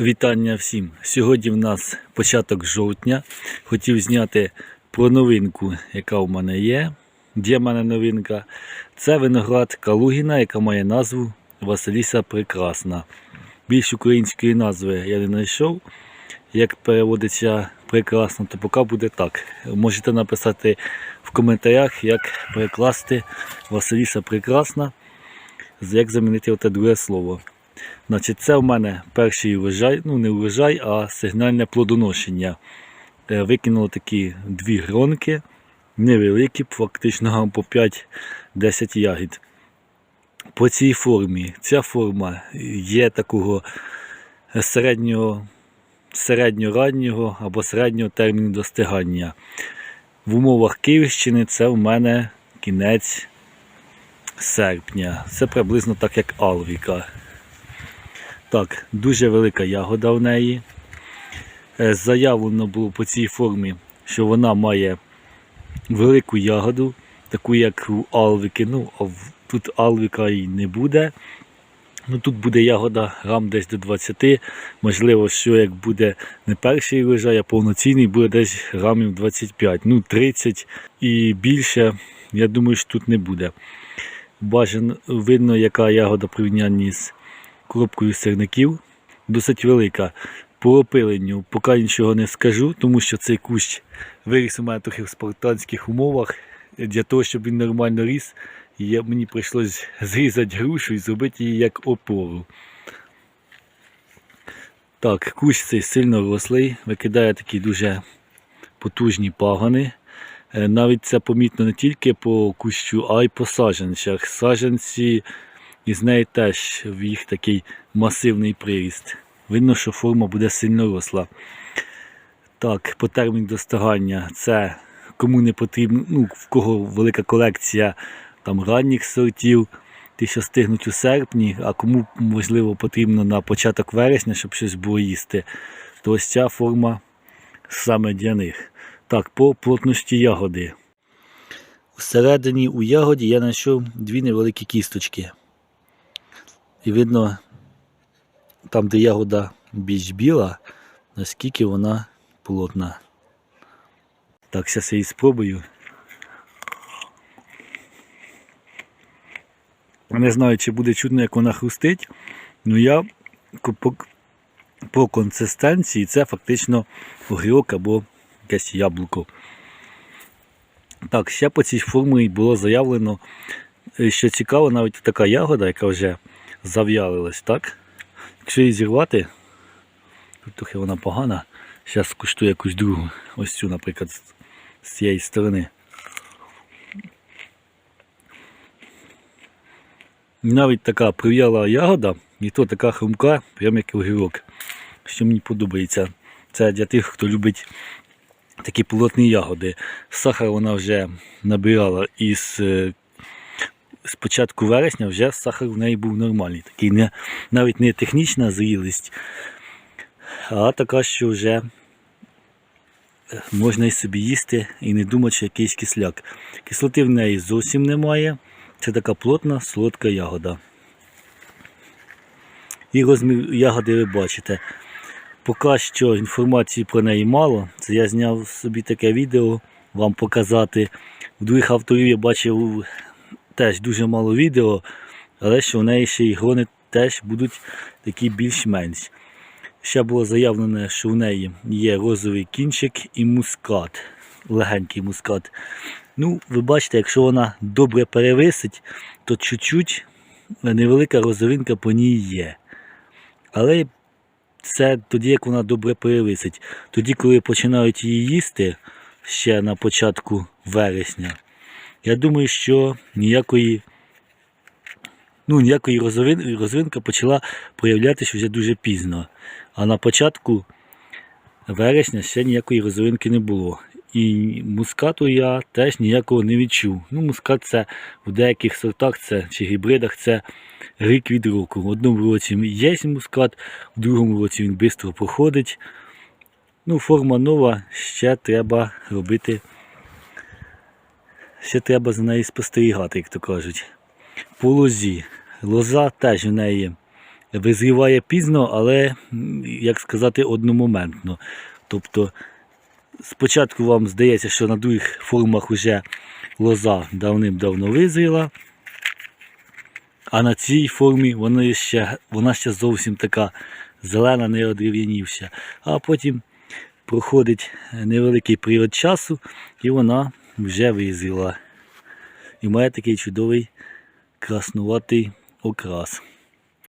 Вітання всім! Сьогодні в нас початок жовтня. Хотів зняти про новинку, яка в мене є. Є в мене новинка. Це виноград Калугіна, яка має назву Василіса Прекрасна. Більш української назви я не знайшов. Як переводиться прекрасно, то поки буде так. Можете написати в коментарях, як перекласти Василіса Прекрасна, як замінити оте друге слово. Значить, це в мене перший врожай, ну не врожай, а сигнальне плодоношення. Е, Викинуло такі дві гронки, невеликі, фактично по 5-10 ягід. По цій формі, ця форма є такого середнього, середньораннього або середнього терміну достигання. В умовах Київщини це в мене кінець серпня. Це приблизно так, як Алвіка. Так, дуже велика ягода в неї. Е, Заявлено було по цій формі, що вона має велику ягоду, таку як у Алвіки. Ну, а тут Алвіка і не буде. Ну, тут буде ягода грам десь до 20. Можливо, що як буде не перший врожай, а повноцінний, буде десь грамів 25. Ну, 30 і більше, я думаю, що тут не буде. Бажано видно, яка ягода в порівнянні з коробкою сирників. Досить велика. По опиленню поки нічого не скажу, тому що цей кущ виріс у мене трохи в спартанських умовах. Для того, щоб він нормально ріс, я, мені прийшлось зрізати грушу і зробити її як опору. Так, кущ цей сильно рослий, викидає такі дуже потужні пагани. Е, Навіть це помітно не тільки по кущу, а й по саджанцях. Саджанці із неї теж в їх такий масивний приріст. Видно, що форма буде сильно росла. Так, по терміну достигання це кому не потрібно, ну, в кого велика колекція там ранніх сортів, ті, що стигнуть у серпні, а кому можливо потрібно на початок вересня, щоб щось було їсти, то ось ця форма саме для них. Так, по плотності ягоди. Всередині у ягоді я знайшов дві невеликі кісточки. І видно, там, де ягода більш біла, наскільки вона плотна. Так, зараз я її спробую. Не знаю, чи буде чутно, як вона хрустить, але я по, по консистенції це фактично огірок або якесь яблуко. Так, ще по цій формі було заявлено, е, що цікаво, навіть така ягода, яка вже зав'ялилась, так? Якщо її зірвати, тут трохи вона погана. Зараз скуштую якусь другу. Ось цю, наприклад, з- цієї сторони. Навіть така прив'яла ягода, і то така хрумка, прям як огірок. Що мені подобається. Це для тих, хто любить такі плотні ягоди. Сахар вона вже набирала із е, з початку вересня вже сахар в неї був нормальний. Такий не, навіть не технічна зрілість, а така, що вже е, можна і собі їсти і не думати, що якийсь кисляк. Кислоти в неї зовсім немає. Це така плотна, солодка ягода. І розмір ягоди ви бачите. Поки що інформації про неї мало. Це я зняв собі таке відео вам показати. В других авторів я бачив теж дуже мало відео, але що в неї ще й грони теж будуть такі більш-менш. Ще було заявлено, що в неї є розовий кінчик і мускат, легенький мускат. Ну, ви бачите, якщо вона добре перевисить, то чуть-чуть невелика розовинка по ній є. Але це тоді, як вона добре перевисить. Тоді, коли починають її їсти ще на початку вересня, я думаю, що ніякої, ну, ніякої розвинка почала проявлятися вже дуже пізно. А на початку вересня ще ніякої розовинки не було. І мускату я теж ніякого не відчув. Ну, мускат це в деяких сортах це, чи гібридах це рік від року. В одному році є мускат, в другому році він швидко проходить. Ну, форма нова, ще треба робити. Ще треба за нею спостерігати, як то кажуть. По лозі. Лоза теж в неї визріває пізно, але, як сказати, одномоментно. Тобто, спочатку вам здається, що на других формах вже лоза давним-давно визріла, а на цій формі вона ще, вона ще зовсім така зелена, не одрів'янівша. А потім проходить невеликий період часу, і вона вже визріла. І має такий чудовий краснуватий окрас.